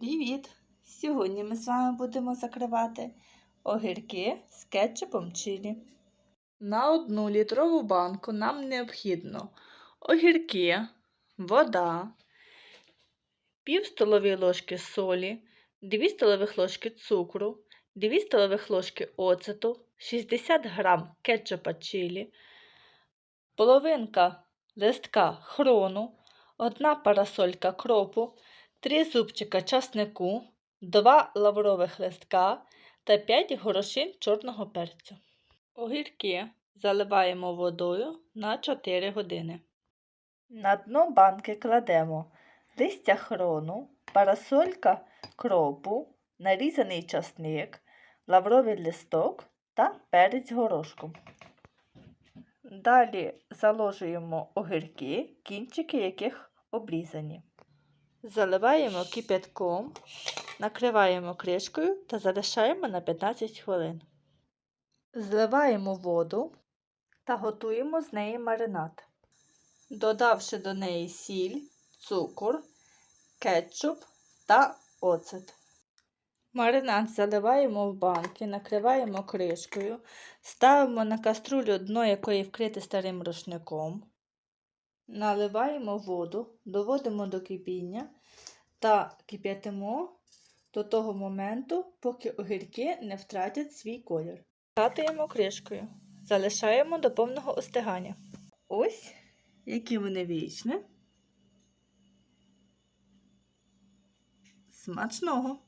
Привіт! Сьогодні ми з вами будемо закривати огірки з кетчупом чилі. На одну літрову банку нам необхідно огірки, вода, пів столової ложки солі, 2 столових ложки цукру, 2 столових ложки оцету, 60 грам кетчупа чилі, половинка листка хрону, одна парасолька кропу, 3 зубчика часнику, 2 лаврових листка та 5 горошин чорного перцю. Огірки заливаємо водою на 4 години. На дно банки кладемо листя хрону, парасолька кропу, нарізаний часник, лавровий листок та перець горошком. Далі заложуємо огірки, кінчики яких обрізані. Заливаємо кип'ятком, накриваємо кришкою та залишаємо на 15 хвилин. Зливаємо воду та готуємо з неї маринад, додавши до неї сіль, цукор, кетчуп та оцет. Маринад заливаємо в банки, накриваємо кришкою, ставимо на каструлю, дно якої вкрите старим рушником. Наливаємо воду, доводимо до кипіння та кип'ятимо до того моменту, поки огірки не втратять свій колір. Катуємо кришкою, залишаємо до повного остигання. Ось які вони вічні. Смачного!